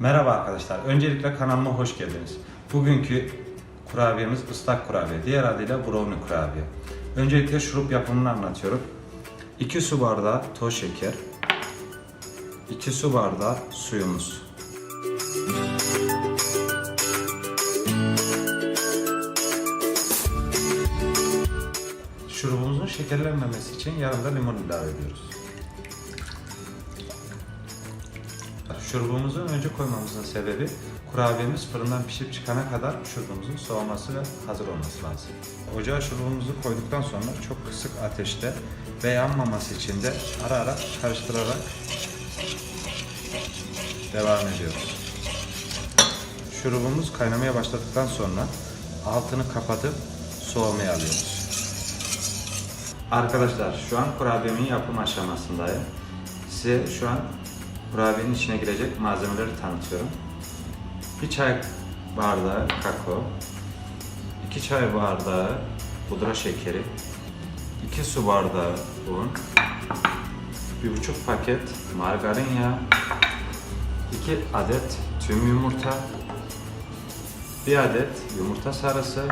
Merhaba arkadaşlar. Öncelikle kanalıma hoş geldiniz. Bugünkü kurabiyemiz ıslak kurabiye. Diğer adıyla brownie kurabiye. Öncelikle şurup yapımını anlatıyorum. 2 su bardağı toz şeker. 2 su bardağı suyumuz. Şurubumuzun şekerlenmemesi için yanında limon ilave ediyoruz. Şurubumuzu önce koymamızın sebebi kurabiyemiz fırından pişip çıkana kadar şurubumuzun soğuması ve hazır olması lazım. Ocağa şurubumuzu koyduktan sonra çok kısık ateşte ve yanmaması için de ara ara karıştırarak devam ediyoruz. Şurubumuz kaynamaya başladıktan sonra altını kapatıp soğumaya alıyoruz. Arkadaşlar şu an kurabiyemin yapım aşamasındayım. Size şu an kurabiyenin içine girecek malzemeleri tanıtıyorum. Bir çay bardağı kakao, 2 çay bardağı pudra şekeri, 2 su bardağı un, 1,5 paket margarin yağı, 2 adet tüm yumurta, 1 adet yumurta sarısı,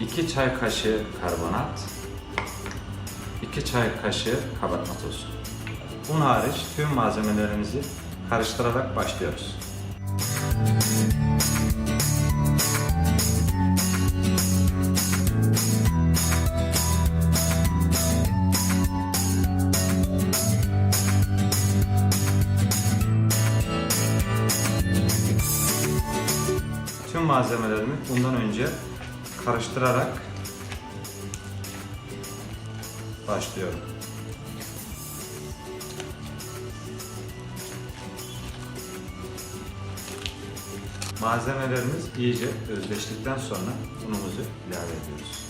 2 çay kaşığı karbonat, 2 çay kaşığı kabartma tozu. Un hariç tüm malzemelerimizi karıştırarak başlıyoruz. Tüm malzemelerimi bundan önce karıştırarak başlıyorum. Malzemelerimiz iyice özleştikten sonra unumuzu ilave ediyoruz.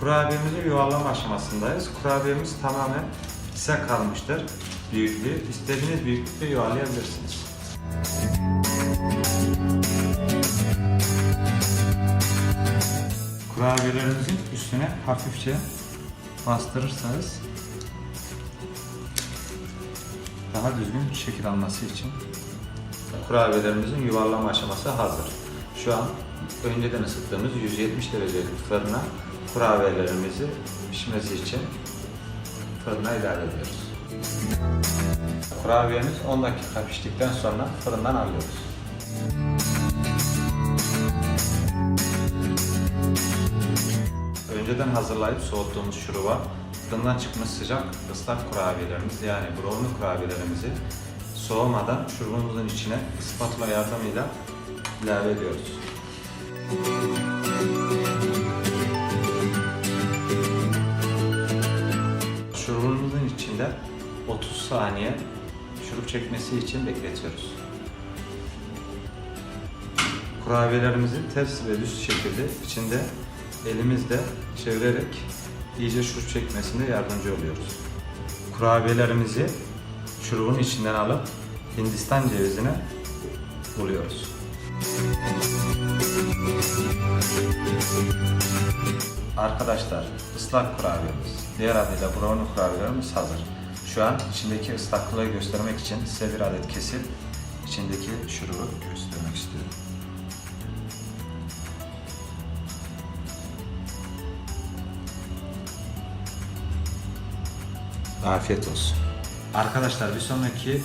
Kurabiyemizin yuvarlama aşamasındayız. Kurabiyemiz tamamen size kalmıştır. Büyüklüğü istediğiniz büyüklükte yuvarlayabilirsiniz. Kurabiyelerimizin üstüne hafifçe bastırırsanız daha düzgün şekil alması için kurabiyelerimizin yuvarlama aşaması hazır. Şu an önceden ısıttığımız 170 derecelik fırına kurabiyelerimizi pişmesi için fırına ilave ediyoruz. Kurabiyemiz 10 dakika piştikten sonra fırından alıyoruz. Önceden hazırlayıp soğuttuğumuz şuruba fırından çıkmış sıcak ıslak kurabiyelerimiz yani brownie kurabiyelerimizi soğumadan şurubumuzun içine spatula yardımıyla ilave ediyoruz. Şurubumuzun içinde 30 saniye şurup çekmesi için bekletiyoruz. Kurabiyelerimizi ters ve düz şekilde içinde elimizle çevirerek iyice şurup çekmesinde yardımcı oluyoruz. Kurabiyelerimizi şurubun içinden alıp Hindistan cevizine buluyoruz. Arkadaşlar ıslak kurabiyemiz, diğer adıyla brownie kurabiyelerimiz hazır. Şu an içindeki ıslaklığı göstermek için size bir adet kesip içindeki şurubu göstermek istiyorum. Afiyet olsun. Arkadaşlar bir sonraki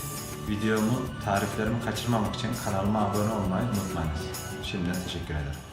videomu, tariflerimi kaçırmamak için kanalıma abone olmayı unutmayınız. Şimdiden teşekkür ederim.